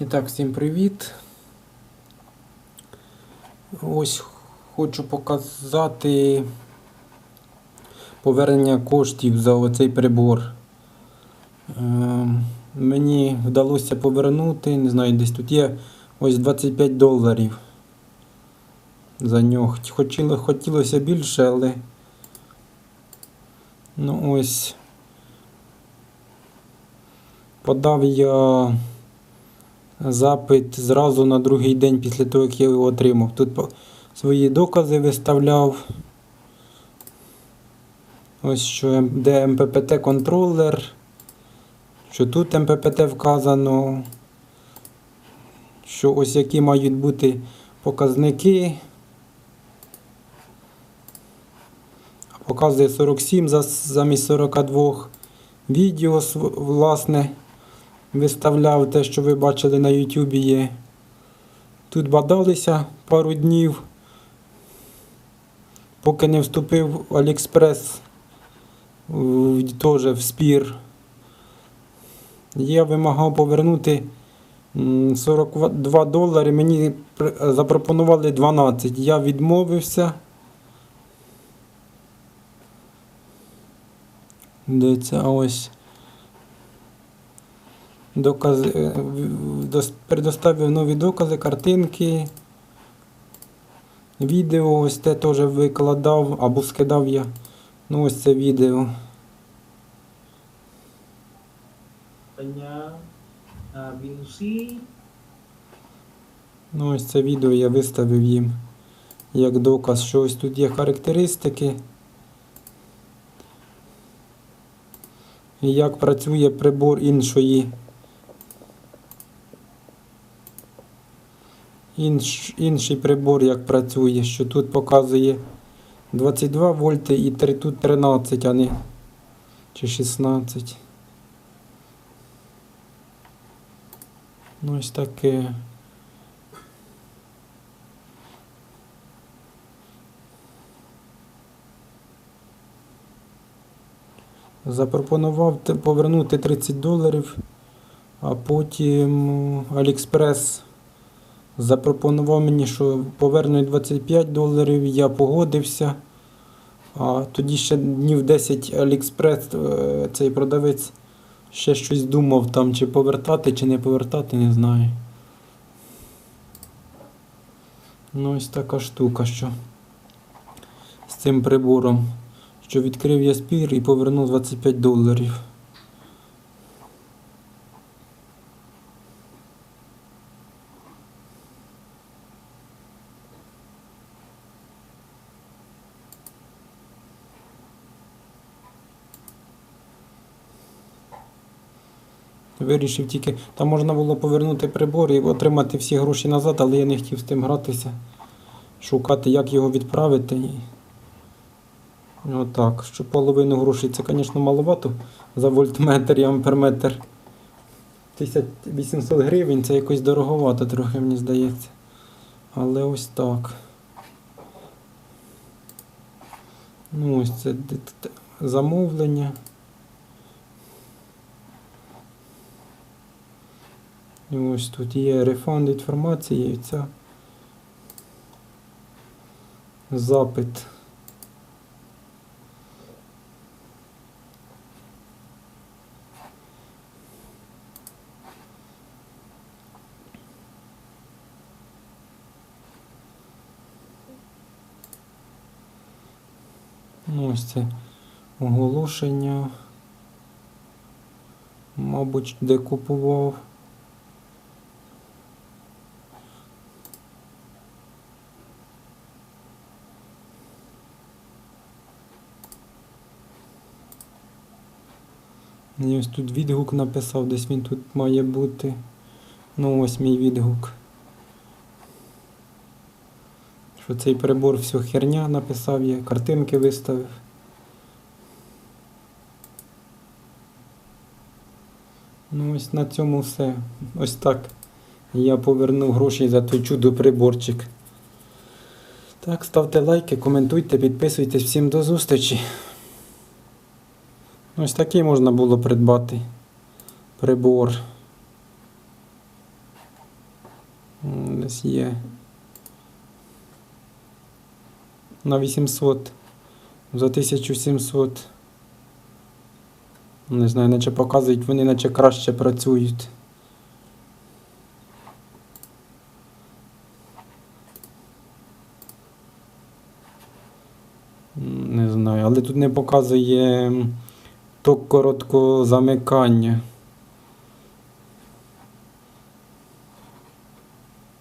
І так, всім привіт. Ось хочу показати повернення коштів за оцей прибор. Е, мені вдалося повернути, не знаю, десь тут є ось 25 доларів за нього. Хотіло, хотілося більше, але ну ось подав я запит зразу на другий день після того, як я його отримав. Тут свої докази виставляв. Ось що де МППТ контролер, що тут МППТ вказано, що ось які мають бути показники. Показує 47 замість 42. Відео власне виставляв те, що ви бачили на Ютубі є. Тут бадалися пару днів, поки не вступив в Аліекспрес теж в спір. Я вимагав повернути 42 долари, мені запропонували 12. Я відмовився. Де ось. Докази, е, предоставив нові докази, картинки, відео, ось те теж викладав або скидав я. Ну ось це відео. Ну ось це відео я виставив їм як доказ, що ось тут є характеристики. І як працює прибор іншої. Інш, інший прибор як працює, що тут показує 22 вольти і три- тут 13, а не чи 16. Ну ось таке. Запропонував повернути 30 доларів, а потім Аліекспрес запропонував мені, що повернуть 25 доларів, я погодився. А тоді ще днів 10 Аліекспрес, е, цей продавець ще щось думав там, чи повертати, чи не повертати, не знаю. Ну, ось така штука, що з цим прибором що відкрив я спір і повернув 25 доларів. Вирішив тільки, там можна було повернути прибор і отримати всі гроші назад, але я не хотів з тим гратися, шукати, як його відправити. Отак, що половину грошей це, звісно, маловато за вольтметр і амперметр. 1800 гривень це якось дороговато трохи, мені здається. Але ось так. Ну, ось це замовлення. Ось тут є рефанд інформації ця запит. Ну, ось це оголошення. Мабуть, де купував. І ось тут відгук написав, десь він тут має бути. Ну ось мій відгук. Що цей прибор все херня написав я, картинки виставив. Ну ось на цьому все. Ось так. Я повернув гроші за той чудо приборчик. Так, ставте лайки, коментуйте, підписуйтесь. Всім до зустрічі. Ось такий можна було придбати прибор. Десь є. На 800. За 1700. Не знаю, наче показують, вони наче краще працюють. Не знаю, але тут не показує м, короткозамикання. замикання.